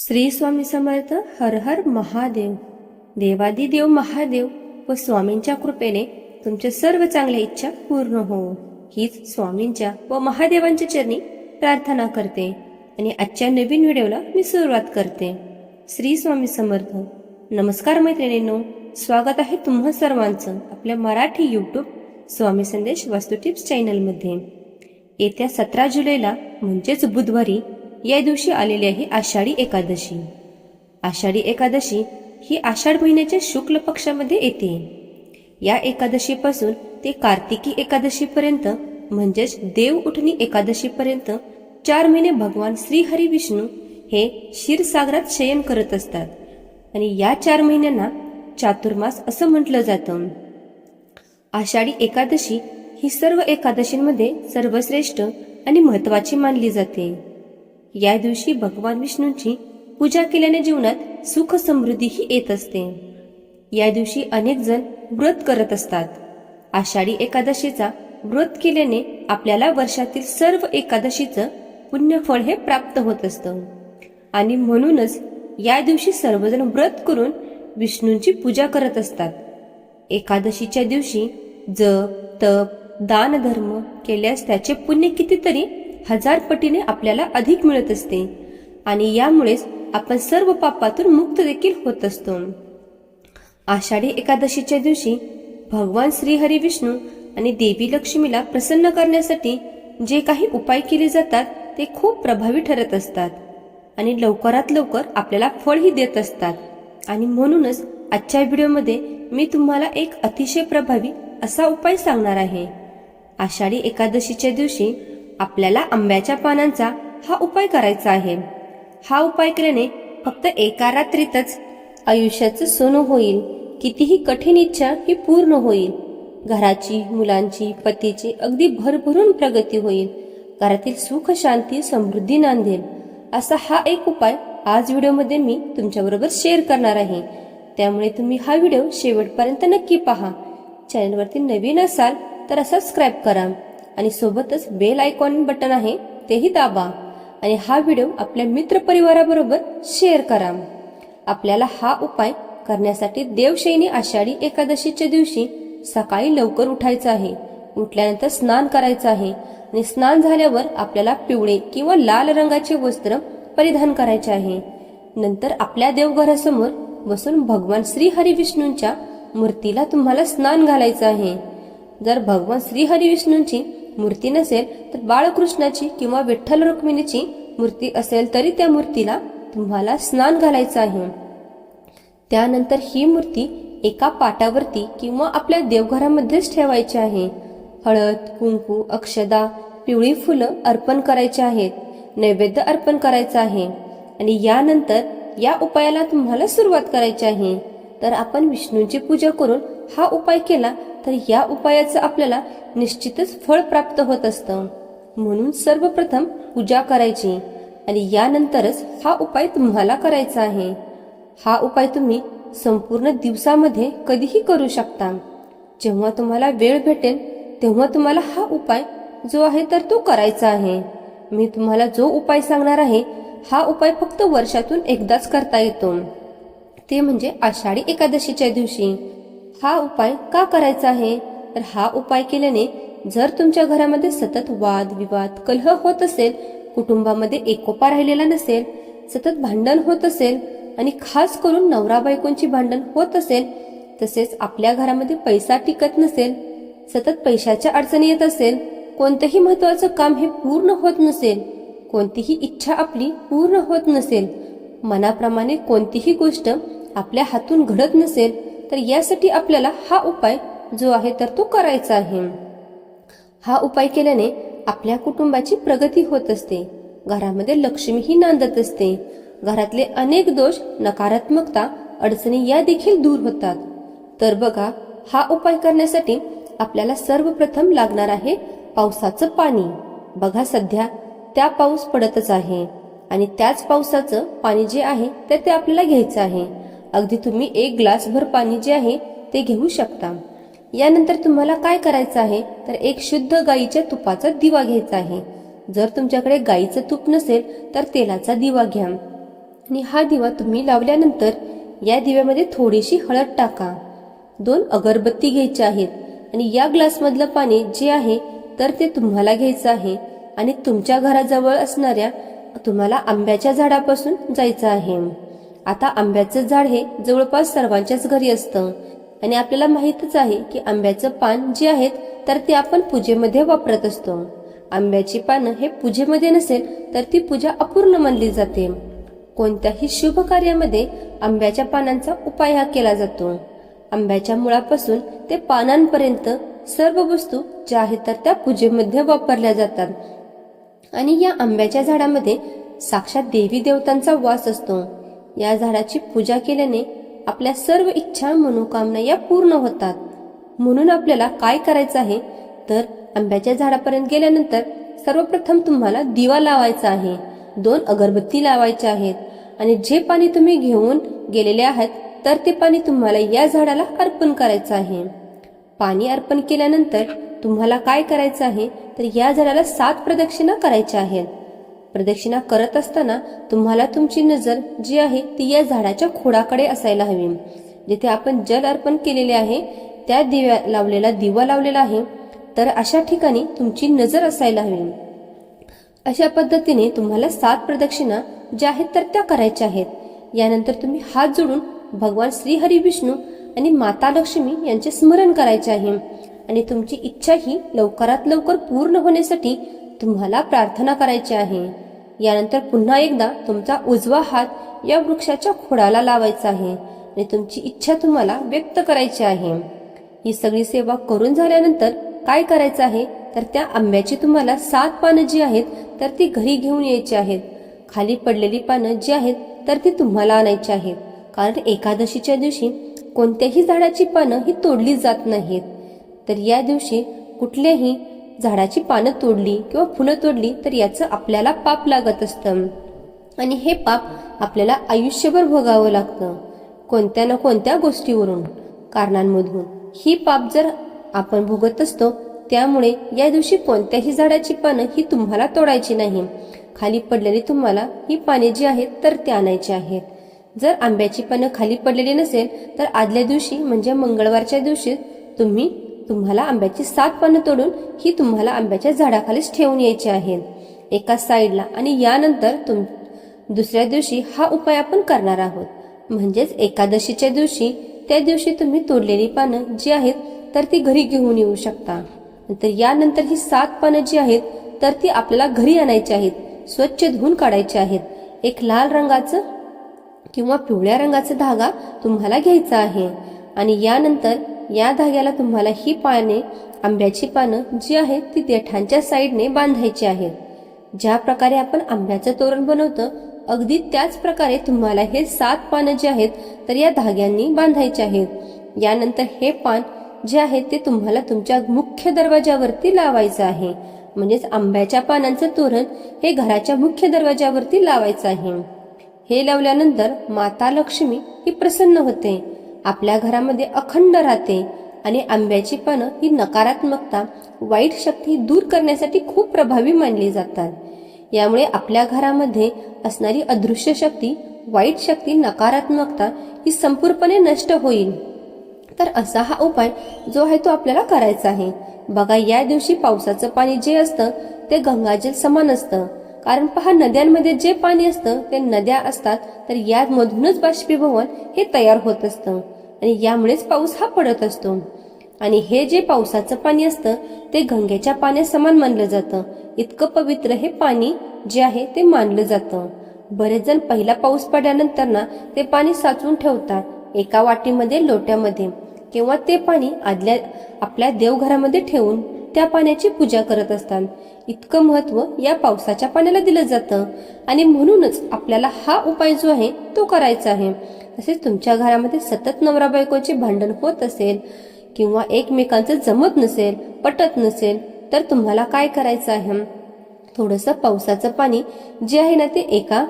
श्री स्वामी समर्थ हर हर महादेव. देवादिदेव महादेव व स्वामींच्या कृपेने तुमच्या सर्व चांगल्या इच्छा पूर्ण हो. हीच स्वामींच्या व महादेवांच्या चरणी प्रार्थना करते आणि आजच्या नवीन व्हिडिओला मी सुरुवात करते. श्री स्वामी समर्थ नमस्कार मैत्रिणींनो. स्वागत आहे तुम्हा सर्वांचं आपल्या मराठी यूट्यूब स्वामी संदेश वास्तुटिप्स चॅनलमध्ये. येत्या सतरा जुलैला म्हणजेच बुधवारी या दिवशी आलेली आहे आषाढी एकादशी. आषाढी एकादशी ही आषाढ महिन्याच्या शुक्ल पक्षामध्ये येते. या एकादशीपासून ते कार्तिकी एकादशीपर्यंत म्हणजेच देव उठणी एकादशीपर्यंत चार महिने भगवान श्री हरी विष्णू हे क्षीरसागरात शयन करत असतात. आणि या चार महिन्यांना चातुर्मास असं म्हटलं जातं. आषाढी एकादशी ही सर्व एकादशींमध्ये सर्वश्रेष्ठ आणि महत्वाची मानली जाते. या दिवशी भगवान विष्णूंची पूजा केल्याने जीवनात सुख समृद्धीही येत असते. या दिवशी अनेक जण व्रत करत असतात. आषाढी एकादशीचा व्रत केल्याने आपल्याला वर्षातील सर्व एकादशीचं पुण्यफळ हे प्राप्त होत असतं. आणि म्हणूनच या दिवशी सर्वजण व्रत करून विष्णूंची पूजा करत असतात. एकादशीच्या दिवशी जप तप दान धर्म केल्यास त्याचे पुण्य कितीतरी हजार पटीने आपल्याला अधिक मिळत असते. आणि यामुळेच आपण सर्व पापातून मुक्त देखील होत असतो. आषाढी एकादशीच्या दिवशी भगवान श्रीहरी विष्णू आणि देवी लक्ष्मीला प्रसन्न करण्यासाठी जे काही उपाय केले जातात ते खूप प्रभावी ठरत असतात. आणि लवकरात लवकर आपल्याला फळही देत असतात. आणि म्हणूनच आजच्या व्हिडिओमध्ये मी तुम्हाला एक अतिशय प्रभावी असा उपाय सांगणार आहे. आषाढी एकादशीच्या दिवशी आपल्याला आंब्याच्या पानांचा हा उपाय करायचा आहे. हा उपाय केल्याने फक्त एका रात्रीतच आयुष्याचं सोनं होईल. कितीही कठीण इच्छा ही पूर्ण होईल. घराची मुलांची पतीची अगदी भरभरून प्रगती होईल. घरातील सुख शांती समृद्धी नांदेल. असा हा एक उपाय आज व्हिडिओमध्ये मी तुमच्याबरोबर शेअर करणार आहे. त्यामुळे तुम्ही हा व्हिडिओ शेवटपर्यंत नक्की पहा. चॅनलवरती नवीन असाल तर सबस्क्राईब करा. आणि सोबतच बेल आयकॉन बटन आहे तेही दाबा. आणि हा व्हिडिओ आपल्या मित्रपरिवाराबरोबर शेअर करा. आपल्याला हा उपाय करण्यासाठी देवशैनी आषाढी एकादशीच्या दिवशी सकाळी लवकर उठायचं आहे. उठल्यानंतर स्नान करायचं आहे. आणि स्नान झाल्यावर आपल्याला पिवळे किंवा लाल रंगाचे वस्त्र परिधान करायचे आहे. नंतर आपल्या देवघरासमोर बसून भगवान श्री हरी विष्णूंच्या मूर्तीला तुम्हाला स्नान घालायचं आहे. जर भगवान श्री हरी विष्णूंची मूर्ती नसेल तर बाळकृष्णाची किंवा विठ्ठल रुक्मिणीची मूर्ती असेल तरी त्या मूर्तीला तुम्हाला स्नान घालायचं आहे. त्यानंतर ही मूर्ती एका पाटावरती किंवा आपल्या देवघरामध्येच ठेवायची आहे. हळद कुंकू अक्षदा पिवळी फुलं अर्पण करायची आहेत नैवेद्य अर्पण करायचं आहे. आणि यानंतर या उपायाला तुम्हाला सुरुवात करायची आहे. तर आपण विष्णूंची पूजा करून हा उपाय केला तर या उपायाचं आपल्याला निश्चितच फळ प्राप्त होत असतं. म्हणून सर्वप्रथम पूजा करायची आणि यानंतरच हा उपाय तुम्हाला करायचा आहे. हा उपाय तुम्ही संपूर्ण दिवसामध्ये कधीही करू शकता. जेव्हा तुम्हाला वेळ भेटेल तेव्हा तुम्हाला हा उपाय जो आहे तर तो करायचा आहे. मी तुम्हाला जो उपाय सांगणार आहे हा उपाय फक्त वर्षातून एकदाच करता येतो. ते म्हणजे आषाढी एकादशीच्या दिवशी. हा उपाय का करायचा आहे? तर हा उपाय केल्याने जर तुमच्या घरामध्ये सतत वाद विवाद कलह होत असेल कुटुंबामध्ये एकोपा राहिलेला नसेल सतत भांडण होत असेल आणि खास करून नवरा बायकोंची भांडण होत असेल तसेच आपल्या घरामध्ये पैसा टिकत नसेल सतत पैशाच्या अडचणी येत असेल कोणतंही महत्वाचं काम हे पूर्ण होत नसेल कोणतीही इच्छा आपली पूर्ण होत नसेल मनाप्रमाणे कोणतीही गोष्ट आपल्या हातून घडत नसेल तर यासाठी आपल्याला हा उपाय जो आहे तर तो करायचा आहे. हा उपाय केल्याने आपल्या कुटुंबाची प्रगती होत असते. घरामध्ये लक्ष्मीही नांदत असते. घरातले अनेक दोष नकारात्मकता अडचणी या देखील दूर होतात. तर बघा हा उपाय करण्यासाठी आपल्याला सर्वप्रथम लागणार आहे पावसाचं पाणी. बघा सध्या त्या पाऊस पडतच आहे आणि त्याच पावसाचं पाणी जे आहे तर ते आपल्याला घ्यायचं आहे. अगदी तुम्ही एक ग्लासभर पाणी जे आहे ते घेऊ शकता. यानंतर तुम्हाला काय करायचं आहे? तर एक शुद्ध गाईच्या तुपाचा दिवा घ्यायचा आहे. जर तुमच्याकडे गाईचं तूप नसेल तर तेलाचा दिवा घ्या. आणि हा दिवा तुम्ही लावल्यानंतर या दिव्यामध्ये थोडीशी हळद टाका. दोन अगरबत्ती घ्यायच्या आहेत. आणि या ग्लासमधलं पाणी जे आहे तर ते तुम्हाला घ्यायचं आहे. आणि तुमच्या घराजवळ असणाऱ्या तुम्हाला आंब्याच्या झाडापासून जायचं आहे. आता आंब्याचं झाड हे जवळपास सर्वांच्याच घरी असतं. आणि आपल्याला माहीतच आहे की आंब्याचं पान जे आहेत तर ते आपण पूजेमध्ये वापरत असतो. आंब्याची पानं हे पूजेमध्ये नसेल तर ती पूजा अपूर्ण मानली जाते. कोणत्याही शुभ कार्यामध्ये आंब्याच्या पानांचा उपाय हा केला जातो. आंब्याच्या मुळापासून ते पानांपर्यंत सर्व वस्तू ज्या आहेत तर त्या पूजेमध्ये वापरल्या जातात. आणि या आंब्याच्या झाडामध्ये साक्षात देवी देवतांचा वास असतो. या झाडाची पूजा केल्याने आपल्या सर्व इच्छा मनोकामना या पूर्ण होतात. म्हणून आपल्याला काय करायचं आहे? तर आंब्याच्या झाडापर्यंत गेल्यानंतर सर्वप्रथम तुम्हाला दिवा लावायचा आहे. दोन अगरबत्ती लावायच्या आहेत. आणि जे पाणी तुम्ही घेऊन गेलेले आहात तर ते पाणी तुम्हाला या झाडाला अर्पण करायचं आहे. पाणी अर्पण केल्यानंतर तुम्हाला काय करायचं आहे? तर या झाडाला सात प्रदक्षिणा करायच्या आहेत. प्रदक्षिणा करत असताना तुम्हाला तुमची नजर जी आहे ती या झाडाच्या खोडाकडे असायला हवी. जिथे आपण जल अर्पण केलेले आहे त्या दिव्या लावलेला दिवा लावलेला आहे तर अशा ठिकाणी तुमची नजर असायला हवी. अशा पद्धतीने तुम्हाला सात प्रदक्षिणा ज्या आहेत तर त्या करायच्या आहेत. यानंतर तुम्ही हात जोडून भगवान श्री हरी विष्णू आणि माता लक्ष्मी यांचे स्मरण करायचे आहे. आणि तुमची इच्छा ही लवकरात लवकर पूर्ण होण्यासाठी तुम्हाला प्रार्थना करायची आहे. यानंतर पुन्हा एकदा तुमचा उजवा हात या वृक्षाच्या खोडाला लावायचा आहे आणि तुमची इच्छा तुम्हाला व्यक्त करायची आहे. ही सगळी सेवा करून झाल्यानंतर काय करायचं आहे? तर त्या आंब्याची तुम्हाला सात पानं जी आहेत तर ती घरी घेऊन यायची आहेत. खाली पडलेली पानं जी आहेत तर ती तुम्हाला आणायची आहेत. कारण एकादशीच्या दिवशी कोणत्याही झाडाची पानं ही तोडली जात नाहीत. तर या दिवशी कुठल्याही झाडाची पानं तोडली किंवा फुलं तोडली तर याचं आपल्याला पाप लागत असतं. आणि हे पाप आपल्याला आयुष्यभर भोगावं लागतं कोणत्या ना कोणत्या गोष्टीवरून कारणांमधून. ही पाप जर आपण भोगत असतो त्यामुळे या दिवशी कोणत्याही झाडाची पानं ही तुम्हाला तोडायची नाही. खाली पडलेली तुम्हाला ही पाने जी आहेत तर ते आणायची आहेत. जर आंब्याची पानं खाली पडलेली नसेल तर आदल्या दिवशी म्हणजे मंगळवारच्या दिवशी तुम्ही तुम्हाला आंब्याची सात पानं तोडून ही तुम्हाला आंब्याच्या झाडाखालीच ठेवून यायची आहेत. एका साईडला आणि यानंतर तुम दुसऱ्या दिवशी हा उपाय आपण करणार आहोत. म्हणजेच एकादशीच्या दिवशी त्या दिवशी तुम्ही तोडलेली पानं जी आहेत तर ती घरी घेऊन येऊ शकता. नंतर यानंतर ही सात पानं जी आहेत तर ती आपल्याला घरी आणायची आहेत स्वच्छ धुवून काढायची आहेत. एक लाल रंगाचं किंवा पिवळ्या रंगाचा धागा तुम्हाला घ्यायचा आहे. आणि यानंतर या धाग्याला तुम्हाला ही पाने आंब्याची पानं जी आहेत ती देठांच्या साईडने बांधायची आहेत. ज्या प्रकारे आपण आंब्याचं तोरण बनवतो अगदी त्याच प्रकारे तुम्हाला हे सात पानं जे आहेत तर या धाग्यांनी बांधायचे आहेत. यानंतर हे पान जे आहे ते तुम्हाला तुमच्या मुख्य दरवाजावरती लावायचं आहे. म्हणजेच आंब्याच्या पानांचं तोरण हे घराच्या मुख्य दरवाजावरती लावायचं आहे. हे लावल्यानंतर माता लक्ष्मी ही प्रसन्न होते. आपल्या घरामध्ये अखंड राहते आणि आंब्याची पानं ही नकारात्मकता वाईट शक्ती दूर करण्यासाठी खूप प्रभावी मानली जातात. यामुळे आपल्या घरामध्ये असणारी अदृश्य शक्ती वाईट शक्ती नकारात्मकता ही संपूर्णपणे नष्ट होईल. तर असा हा उपाय जो आहे तो आपल्याला करायचा आहे. बघा या दिवशी पावसाचं पाणी जे असतं ते गंगाजल समान असतं. कारण पहा नद्यांमध्ये जे पाणी असतं ते नद्या असतात तर यामधूनच बाष्पीभवन हे तयार होत असतं. आणि यामुळेच पाऊस हा पडत असतो. आणि हे जे पावसाचं पाणी असतं ते गंगेच्या पाण्यात समान मानलं जातं. इतकं पवित्र हे पाणी जे आहे ते मानलं जातं. बरेच जण पहिला पाऊस पडल्यानंतर ना ते पाणी साचवून ठेवतात एका वाटीमध्ये लोट्यामध्ये. किंवा ते पाणी आदल्या आपल्या देवघरामध्ये ठेवून त्या पाण्याची पूजा करत असतात. इतकं महत्त्व या पावसाच्या पाण्याला दिलं जातं. आणि म्हणूनच आपल्याला हा उपाय जो आहे तो करायचा आहे. तसेच तुमच्या घरामध्ये सतत नवरा बायकोचे भांडण होत असेल किंवा एकमेकांचं जमत नसेल पटत नसेल तर तुम्हाला काय करायचं आहे? थोडंसं पावसाचं पाणी जे आहे ना ते एका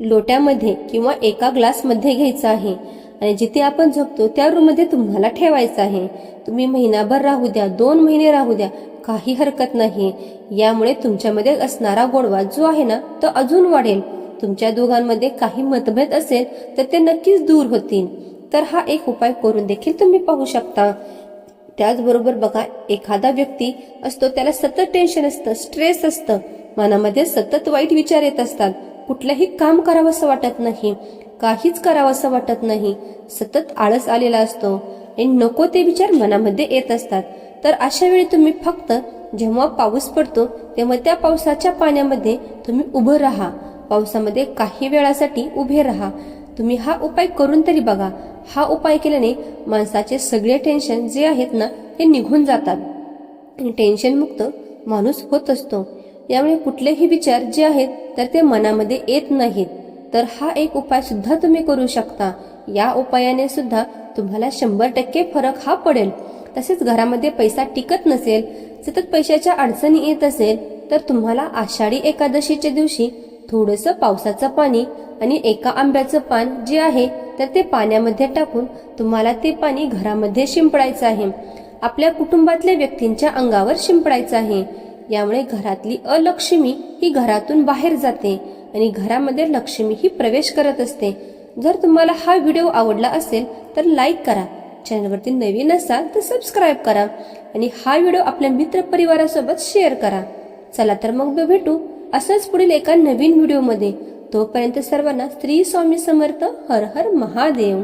लोट्यामध्ये किंवा एका ग्लासमध्ये घ्यायचं आहे. आणि जिथे आपण झोपतो त्या रूममध्ये तुम्हाला ठेवायचं आहे. तुम्ही महिनाभर राहू द्या दोन महिने राहू द्या काही हरकत नाही. यामुळे तुमच्यामध्ये असणारा गोडवा जो आहे ना तो अजून वाढेल. तुमच्या दोघांमध्ये काही मतभेद असेल तर ते नक्कीच दूर होतील. तर हा एक उपाय करून देखील तुम्ही पाहू शकता. त्याचबरोबर बघा एखादा व्यक्ती असतो त्याला सतत टेन्शन असतं स्ट्रेस असतं. मनामध्ये सतत वाईट विचार येत असतात. कुठलंही काम करावंसं वाटत नाही. काहीच करावंसं वाटत नाही. सतत आळस आलेला असतो. आणि नको ते विचार मनामध्ये येत असतात. तर अशा वेळी तुम्ही फक्त जेव्हा पाऊस पडतो तेव्हा त्या पावसाच्या पाण्यामध्ये तुम्ही उभं राहा. पावसामध्ये काही वेळासाठी उभे राहा. तुम्ही हा उपाय करून तरी बघा. हा उपाय केल्याने माणसाचे सगळे टेन्शन जे आहेत ना ते निघून जातात. टेन्शनमुक्त टेन्शन मुक्त माणूस होत असतो. यामुळे कुठलेही विचार जे आहेत तर ते मनामध्ये येत नाहीत. तर हा एक उपाय सुद्धा तुम्ही करू शकता. या उपायाने सुद्धा तुम्हाला शंभर टक्के फरक हा पडेल. तसेच घरामध्ये पैसा टिकत नसेल सतत पैशाच्या अडचणी येत असेल तर तुम्हाला आषाढी एकादशीच्या दिवशी थोडंसं पावसाचं पाणी आणि एका आंब्याचं पान जे आहे तर ते पाण्यामध्ये टाकून तुम्हाला ते पाणी घरामध्ये शिंपडायचं आहे. आपल्या कुटुंबातल्या व्यक्तींच्या अंगावर शिंपडायचं आहे. यामुळे घरातली अलक्ष्मी ही घरातून बाहेर जाते. आणि घरामध्ये लक्ष्मी ही प्रवेश करत असते. जर तुम्हाला हा व्हिडिओ आवडला असेल तर लाईक करा. चॅनलवरती नवीन असाल तर सबस्क्राईब करा. आणि हा व्हिडिओ आपल्या मित्र परिवारासोबत शेअर करा. चला तर मग भेटू. असंच पुढील एका नवीन व्हिडिओमध्ये. तोपर्यंत सर्वांना स्त्री स्वामी समर्थ हर हर महादेव.